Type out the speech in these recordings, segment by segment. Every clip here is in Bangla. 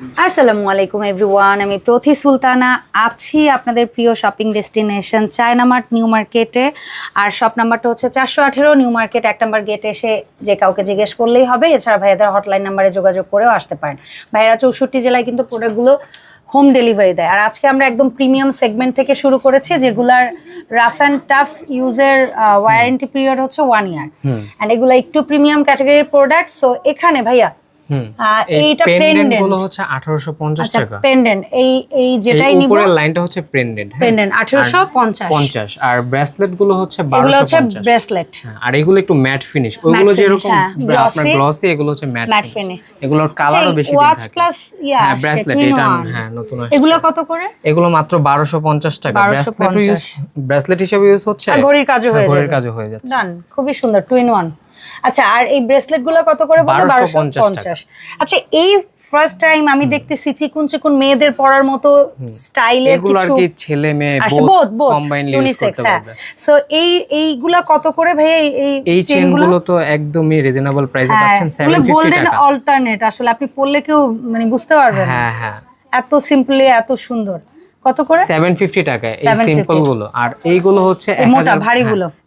আসসালামু আলাইকুম এভরিওয়ান আমি প্রথি সুলতানা আছি আপনাদের প্রিয় শপিং ডেস্টিনেশন চায়নামার্ট নিউ মার্কেটে আর শপ নাম্বারটা হচ্ছে চারশো আঠেরো নিউ মার্কেট এক নম্বর গেটে এসে যে কাউকে জিজ্ঞেস করলেই হবে। এছাড়া ভাইয়াদের হটলাইন নাম্বারে যোগাযোগ করেও আসতে পারেন। ভাইয়ারা চৌষট্টি জেলায় কিন্তু প্রোডাক্টগুলো হোম ডেলিভারি দেয়। আর আজকে আমরা একদম প্রিমিয়াম সেগমেন্ট থেকে শুরু করেছি যেগুলার রাফ অ্যান্ড টাফ ইউজের ওয়ারেন্টি পিরিয়ড হচ্ছে ওয়ান ইয়ার অ্যান্ড এগুলো একটু প্রিমিয়াম ক্যাটাগরির প্রোডাক্ট সো এখানে ভাইয়া এইটা পেন্ডেন্ট পেন্ডেন্টগুলো হচ্ছে 1850 আচ্ছা টাকা। পেন্ডেন্ট এই এই যেটাই নিব উপরের লাইনটা হচ্ছে পেন্ডেন্ট পেন্ডেন্ট আঠেরোশো পঞ্চাশ। 50 আর ব্রেসলেটগুলো হচ্ছে এগুলো হচ্ছে ব্রেসলেট হ্যাঁ, আর এগুলো একটু ম্যাট ফিনিশ ওইগুলো যেরকম হ্যাঁ, আপনার গ্লসি এগুলো হচ্ছে ম্যাট ফিনিশ এগুলোর কালারও বেশি দিন থাকে। প্লাস ইয়া হ্যাঁ ব্রেসলেট এটা হ্যাঁ নতুন এগুলো কত করে? এগুলো মাত্র 1250 টাকা। 1250 ব্রেসলেট ইউজ ব্রেসলেট হিসেবে ইউজ হচ্ছে আর ঘড়ির কাজও হ্যাঁ, হয়ে ঘড়ির যাবে। কাজও হয়ে যাচ্ছে। ডান খুবই সুন্দর টু ইন ওয়ান আচ্ছা আর এই ব্রেসলেটগুলো কত করে বলো 1250 বারোশো পঞ্চাশ আচ্ছা এই ফার্স্ট টাইম আমি দেখতেছি চিকুন চিকুন মেয়েদের পরার মতো স্টাইলের কিছু ছেলে মেয়ে বোধ বোধ হ্যাঁ। সো এই এইগুলা কত করে ভাই এই এই এই গুলো? তো একদমই রিজনেবল প্রাইসে হ্যাঁ পাচ্ছেন এগুলো 750 গোল্ডেন অল্টারনেট আসলে আপনি পরলে কেউ মানে বুঝতে পারবেন না। হ্যাঁ হ্যাঁ। এত সিম্পলি এত সুন্দর। কত করে? 750 টাকা এই 750 সিম্পলগুলো আর এইগুলো হচ্ছে মোটা।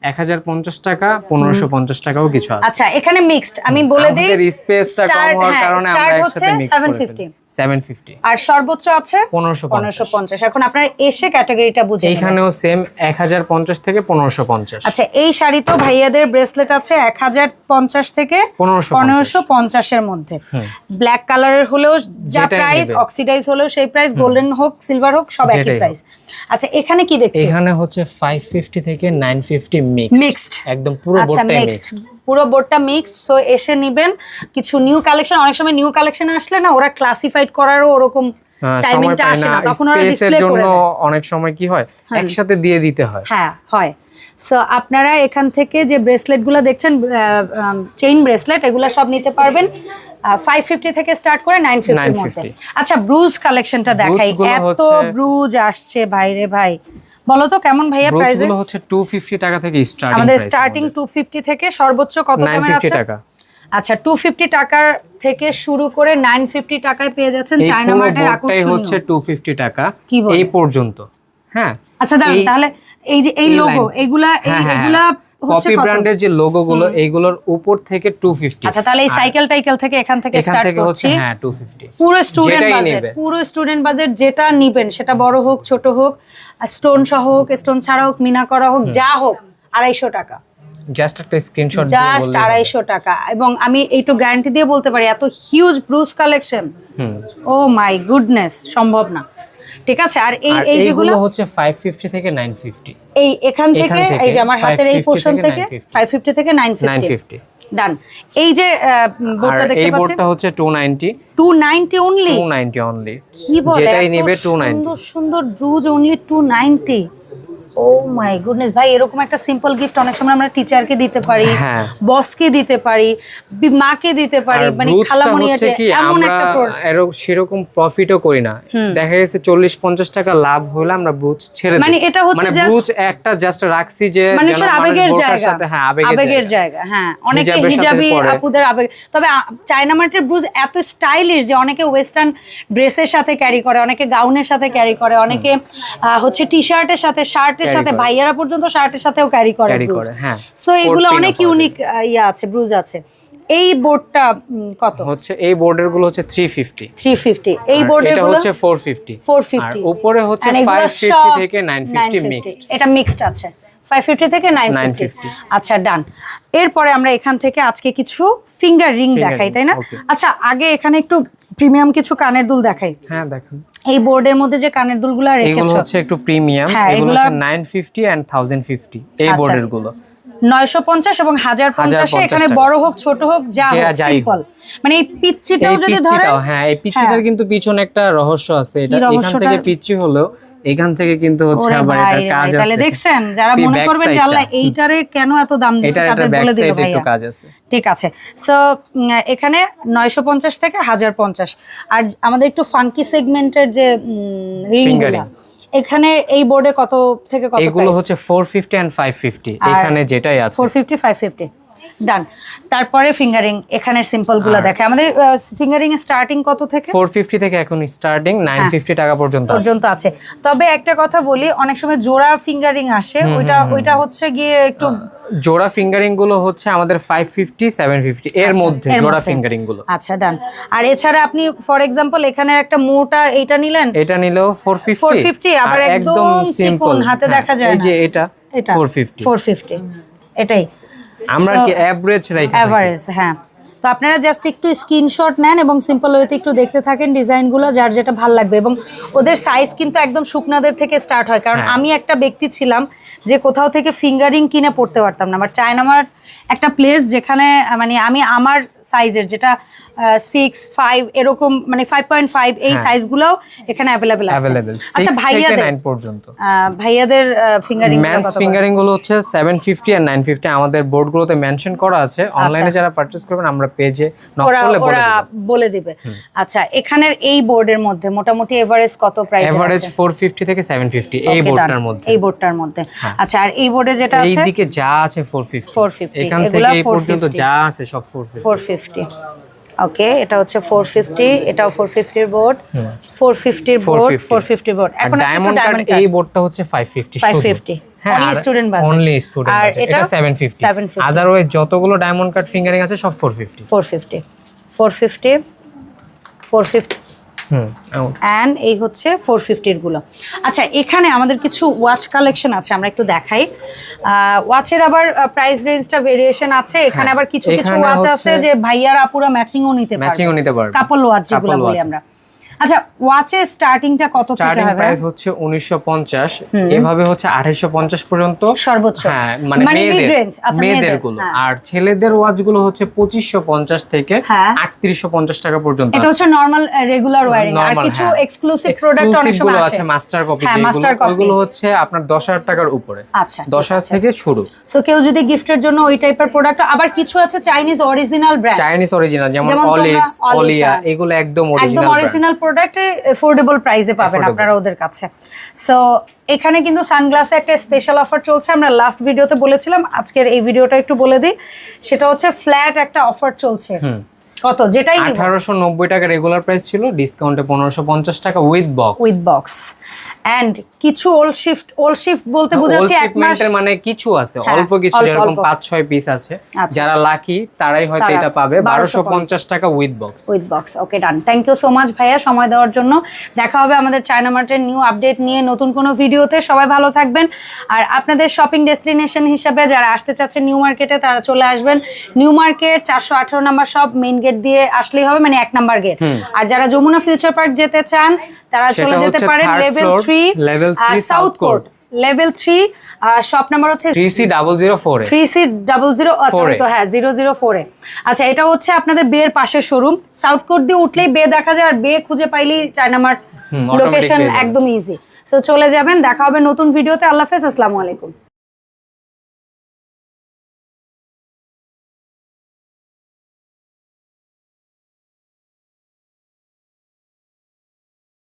এক হাজার পঞ্চাশ টাকা পনেরোশো পঞ্চাশ টাকাও কিছু আছে। আচ্ছা এখানে মিক্সড আমি বলে দিই আমাদের স্পেসটা কম হওয়ার হ্যাঁ, কারণে আমরা একসাথে মিক্স করে 750 আর সর্বোচ্চ আছে? পনেরোশো পনেরোশো পঞ্চাশ। এখন আপনার এসে ক্যাটাগরিটা বুঝে। এইখানেও সেম এক হাজার পঞ্চাশ থেকে পনেরোশো পঞ্চাশ। আচ্ছা এই শাড়ি তো ভাইয়াদের ব্রেসলেট আছে এক হাজার পঞ্চাশ থেকে 1550 পনেরোশো পঞ্চাশের মধ্যে। ব্ল্যাক কালারের হলেও যা প্রাইস অক্সিডাইজ হলেও সেই প্রাইস গোল্ডেন হোক সিলভার হোক সব একই প্রাইস আচ্ছা এখানে কি দেখছি? এখানে হচ্ছে ফাইভ ফিফটি থেকে 950 মিক্সড মিক্সড একদম পুরো বোর্ডটা বোর্ডটাই মিক্সড পুরো বোর্ডটা মিক্সড সো এসে নেবেন। কিছু নিউ কালেকশন অনেক সময় নিউ কালেকশন আসলে না ওরা ক্লাসিফাইড করারও ওরকম সময় টাইমিংটা আসে না। তখন ওরা ডিসপ্লে করে। অনেক সময় কি হয়। একসাথে দিয়ে দিতে হয়। হ্যাঁ হয়। সো আপনারা এখান থেকে যে ব্রেসলেটগুলো দেখছেন চেইন ব্রেসলেট এগুলো সব নিতে পারবেন। ফাইভ ফিফটি থেকে স্টার্ট করে নাইন মধ্যে। আচ্ছা ব্রুজ কালেকশনটা দেখাই। এত ব্রুজ আসছে ভাইরে ভাই। বলো তো কেমন ভাইয়া প্রাইসগুলো হচ্ছে টু ফিফটি টাকা থেকে স্টার্টিং আমাদের স্টার্টিং টু ফিফটি থেকে সর্বোচ্চ কত দামের আছে? টাকা। আচ্ছা টু ফিফটি টাকার থেকে শুরু করে নাইন ফিফটি টাকায় পেয়ে যাচ্ছেন চায়না মার্টের বোর্ডটাই হচ্ছে আকর্ষণীয় টু ফিফটি টাকা কি এই পর্যন্ত। হ্যাঁ। আচ্ছা দাঁড়ান তাহলে এই যে এই লোগো এগুলা হ্যাঁ, হ্যাঁ, এগুলা কপি ব্র্যান্ডের যে লোগো গুলো এইগুলোর উপর থেকে টু ফিফটি আচ্ছা তাহলে এই সাইকেল টাইকেল থেকে এখান থেকে স্টার্ট করছি। হ্যাঁ টু ফিফটি পুরো স্টুডেন্ট বাজেট পুরো স্টুডেন্ট বাজেট যেটা নিবেন সেটা বড় হোক ছোট হোক স্টোন সহ হোক স্টোন ছাড়া হোক মিনা করা হোক যা হোক আড়াইশো টাকা। জাস্ট একটা স্ক্রিনশট জাস্ট আড়াইশো টাকা। এবং আমি এইটু গ্যারান্টি দিয়ে বলতে পারি এত huge brooch collection oh my goodness সম্ভব না। ঠিক আছে? আর এই এই যেগুলো হচ্ছে 550 থেকে 950 এই এখান থেকে এই যে আমার হাতের এই পোরশন থেকে থেকে 950 ফাইভ ফিফটি থেকে নাইন ফিফটি 950 ডান এই যে বোর্ডটা দেখতে এই পাচ্ছেন? বোর্ডটা হচ্ছে 290 টু নাইনটি অনলি 290 অনলি কি বলে যেটাই নেবে 290 সুন্দর সুন্দর brooch only two ninety oh my goodness ভাই এরকম একটা সিম্পল গিফট অনেক সময় আমরা টিচারকে দিতে পারি হ্যাঁ। বসকে দিতে পারি মাকে দিতে পারি মানে ব্রুচটা খালামণি হচ্ছে এমন একটা। এরকম সেরকম প্রফিটও করি না। দেখা গেছে 40 50 টাকা লাভ হলে আমরা ব্রুচ ছেড়ে মানে এটা হচ্ছে মানে ব্রুচ একটা জাস্ট রাখছি যে যেন মানুষের আবেগের জায়গা। হ্যাঁ আবেগের জায়গা। হ্যাঁ অনেকে হিজাবি আপুদের আবেগ। তবে চায়না মার্টের ব্লুজ এত স্টাইলিশ যে অনেকে ওয়েস্টার্ন ড্রেসের সাথে ক্যারি করে অনেকে গাউনের সাথে ক্যারি করে অনেকে হচ্ছে টি শার্টের সাথে শার্টের সাথে ভাইয়ারা পর্যন্ত শার্টের সাথেও ক্যারি করে হ্যাঁ। সো এগুলো অনেক ইউনিক ইয়া আছে ব্রুজ আছে। এই বোর্ডটা কত? হচ্ছে এই বোর্ডেরগুলো হচ্ছে 350 থ্রি ফিফটি এই আর বোর্ডের এটা গুলো হচ্ছে 450 450 আর উপরে হচ্ছে 550 থেকে 950 মিক্সড এটা মিক্সড আছে। ফাইভ ফিফটি থেকে নাইন ফিফটি 950 আচ্ছা ডান এরপরে আমরা এখান থেকে আজকে কিছু ফিঙ্গার রিং দেখাই তাই না? আচ্ছা আগে এখানে একটু প্রিমিয়াম কিছু কানের দুল দেখাই। হ্যাঁ দেখুন। এই বোর্ডের মধ্যে যে কানের দুলগুলো এগুলো রেখেছো হচ্ছে একটু প্রিমিয়াম এগুলো এগুলা- হচ্ছে 950 এন্ড 1050 এই আচ্ছা। বোর্ডেরগুলো নয়শো পঞ্চাশ এবং হাজার পঞ্চাশে এখানে বড় হোক ছোট হোক যা। সিম্পল মানে এই পিচ্চিটাও যদি ধরে হ্যাঁ এই পিচ্চিটার কিন্তু পিছনে একটা রহস্য আছে। এটা এখান থেকে পিচ্চি হলেও এখান থেকে কিন্তু হচ্ছে আবার ভাই রে কাজ ভাই, তাহলে আছে। দেখছেন যারা মনে করবেন যে আল্লাহ এইটারে কেন এত দাম দিচ্ছে তাদের বলে একটু ভাইয়া। কাজ আছে। ঠিক আছে। সো এখানে নয়শো পঞ্চাশ থেকে হাজার পঞ্চাশ। আর আমাদের একটু ফাঙ্কি সেগমেন্টের যে রিংগুলো। এখানে এই বোর্ডে কত থেকে কত এগুলো হচ্ছে 450 এন্ড 550 এখানে যেটাই আছে। Four fifty five fifty done তারপরে ফিঙ্গারিং এখানে সিম্পলগুলো দেখে। আমাদের ফিঙ্গারিং স্টার্টিং কত থেকে? ফোর ফিফটি থেকে এখন স্টার্টিং নাইন ফিফটি টাকা পর্যন্ত আছে। পর্যন্ত আছে। তবে একটা কথা বলি অনেক সময় জোড়া ফিঙ্গারিং আসে ওইটা ওইটা হচ্ছে গিয়ে একটু জোড়া ফিঙ্গারিংগুলো হচ্ছে আমাদের ফাইভ ফিফটি সেভেন ফিফটি এর মধ্যে জোড়া ফিঙ্গারিংগুলো। আচ্ছা ডান আর এছাড়া আপনি ফর এক্সাম্পল এখানে একটা মোটা এটা নিলেন? এটা নিলেও ফোর ফিফটি 450 আবার একদম চিকন, হাতে দেখা যায় এই যে এটা এটা ফোর ফিফটি ফোর ফিফটি এটাই। আমরা কি এভারেজ রাখি এভারেজ হ্যাঁ। তো আপনারা জাস্ট একটু স্ক্রিনশট নেন এবং সিম্পল ওয়েতে একটু দেখতে থাকেন ডিজাইনগুলো যার যেটা ভালো লাগবে। এবং ওদের সাইজ কিন্তু একদম শুকনাদের থেকে স্টার্ট হয় কারণ হ্যাঁ। আমি একটা ব্যক্তি ছিলাম যে কোথাও থেকে ফিঙ্গারিং কিনে পড়তে পারতাম না। বাট চায়নামার একটা প্লেস যেখানে মানে আমি আমার সাইজের যেটা সিক্স ফাইভ এরকম মানে ফাইভ পয়েন্ট ফাইভ এই হ্যাঁ। সাইজগুলোও এখানে অ্যাভেলেবেল আছে। আচ্ছা ভাইয়াদের? পর্যন্ত। ভাইয়াদের ফিঙ্গারিং ম্যানস ফিঙ্গারিংগুলো হচ্ছে সেভেন ফিফটি আর নাইন ফিফটি আমাদের বোর্ড গুলোতে মেনশন করা আছে। অনলাইনে যারা পারচেস করবেন আমরা পেজে ওরা বলে দিবে। আচ্ছা এখানের এই বোর্ডের মধ্যে মোটামুটি এভারেজ কত প্রাইস এভারেজ ফোর ফিফটি থেকে সেভেন ফিফটি এই বোর্ডটার মধ্যে। এই বোর্ডটার মধ্যে। আচ্ছা আর এই বোর্ডে যেটা এই আছে? দিকে যা আছে ফোর ফিফটি 450 এখান থেকে এই পর্যন্ত যা আছে সব 450 ওকে এটা হচ্ছে 450 এটাও 450 এর বোর্ড 450 এর বোর্ড 450 বোর্ড এখন ডায়মন্ড কাট এই বোর্ডটা হচ্ছে 550 550 অনলি স্টুডেন্ট বাস অনলি স্টুডেন্ট আর এটা 750 আদারওয়াইজ যতগুলো ডায়মন্ড কাট ফিঙ্গারিং আছে সব 450 450 450 450 অ্যান্ড এই হচ্ছে ফোর ফিফটিরগুলো। আচ্ছা এখানে আমাদের কিছু ওয়াচ কালেকশন আছে আমরা একটু দেখাই। ওয়াচের আবার প্রাইস রেঞ্জটা ভেরিয়েশন আছে। এখানে হ্যাঁ, আবার কিছু কিছু এখানে ওয়াচ আছে যে ভাইয়ার আপুরা ম্যাচিংও নিতে পারবে। ম্যাচিংও নিতে পারবে। কাপল ওয়াচ যেগুলো বলি আমরা। আচ্ছা ওয়াচের স্টার্টিংটা কত থেকে স্টার্টিং হবে? প্রাইস হচ্ছে উনিশশো পঞ্চাশ। এভাবে হচ্ছে আঠাইশো পঞ্চাশ পর্যন্ত। সর্বোচ্চ। হ্যাঁ মানে মানে মেয়েদের আচ্ছা, মেয়েদের মেয়েদের, গুলো। হ্যাঁ। আর ছেলেদের ওয়াচগুলো হচ্ছে পঁচিশশো পঞ্চাশ থেকে হ্যাঁ। আটত্রিশশো পঞ্চাশ টাকা পর্যন্ত এটা হচ্ছে নর্মাল রেগুলার ওয়্যারিং আর কিছু হ্যাঁ। এক্সক্লুসিভ প্রোডাক্ট অনেক সময় আছে মাস্টার কপি হ্যাঁ যেগুলো হচ্ছে আপনার দশ হাজার টাকার উপরে। আচ্ছা দশ হাজার থেকে শুরু। সো কেউ যদি গিফটের জন্য ওই টাইপের প্রোডাক্ট আবার কিছু আছে Chinese original brand Chinese original যেমন অলিভস অলিয়া হ্যাঁ। এগুলো একদম একদম অরিজিনাল প্রোডাক্টে এফোর্ডেবল প্রাইসে পাবেন আপনারা ওদের কাছে। সো এখানে কিন্তু সানগ্লাসে একটা স্পেশাল অফার চলছে। আমরা লাস্ট ভিডিওতে বলেছিলাম আজকের এই ভিডিওটা একটু বলে দিই। সেটা হচ্ছে ফ্ল্যাট একটা অফার চলছে। কত? যেটাই নিব। আঠারোশো নব্বই টাকা রেগুলার প্রাইস ছিল ডিসকাউন্টে পনেরোশো পঞ্চাশ টাকা with box with box and কিছু ওল্ড শিফট ওল্ড শিফট বলতে বোঝাচ্ছে এক মাস মানে কিছু আছে হ্যাঁ, অল্প কিছু যেরকম অল্প। পাঁচ ছয় পিস আছে। আচ্ছা। যারা লাকি তারাই হয়তো এটা পাবে। 1250 বারোশো পঞ্চাশ টাকা with box with box okay done thank you so much ভাইয়া সময় দেওয়ার জন্য। দেখা হবে আমাদের চায়না মার্টের নিউ আপডেট নিয়ে নতুন কোনো ভিডিওতে। সবাই ভালো থাকবেন। আর আপনাদের শপিং ডেস্টিনেশন হিসেবে যারা আসতে চাচ্ছেন নিউ মার্কেটে তারা চলে আসবেন। নিউ মার্কেট চারশো আঠারো নাম্বার সব মেইন গেট দিয়ে আসলেই হবে মানে এক নাম্বার গেট আর যারা যমুনা ফিউচার পার্ক যেতে চান তারা চলে যেতে পারেন level three south court level three shop number হচ্ছে three C double zero four three C double zero আচ্ছা। তো হ্যাঁ জিরো জিরো ফোর এ আচ্ছা এটা হচ্ছে আপনাদের বের পাশে শোরুম সাউথ কোর্ট দিয়ে উঠলেই বে দেখা যায় আর বে খুঁজে পাইলেই চায়না মার্ট লোকেশন একদম ইজি সো চলে যাবেন দেখা হবে নতুন ভিডিওতে আল্লাহ হাফেজ আসসালামু আলাইকুম।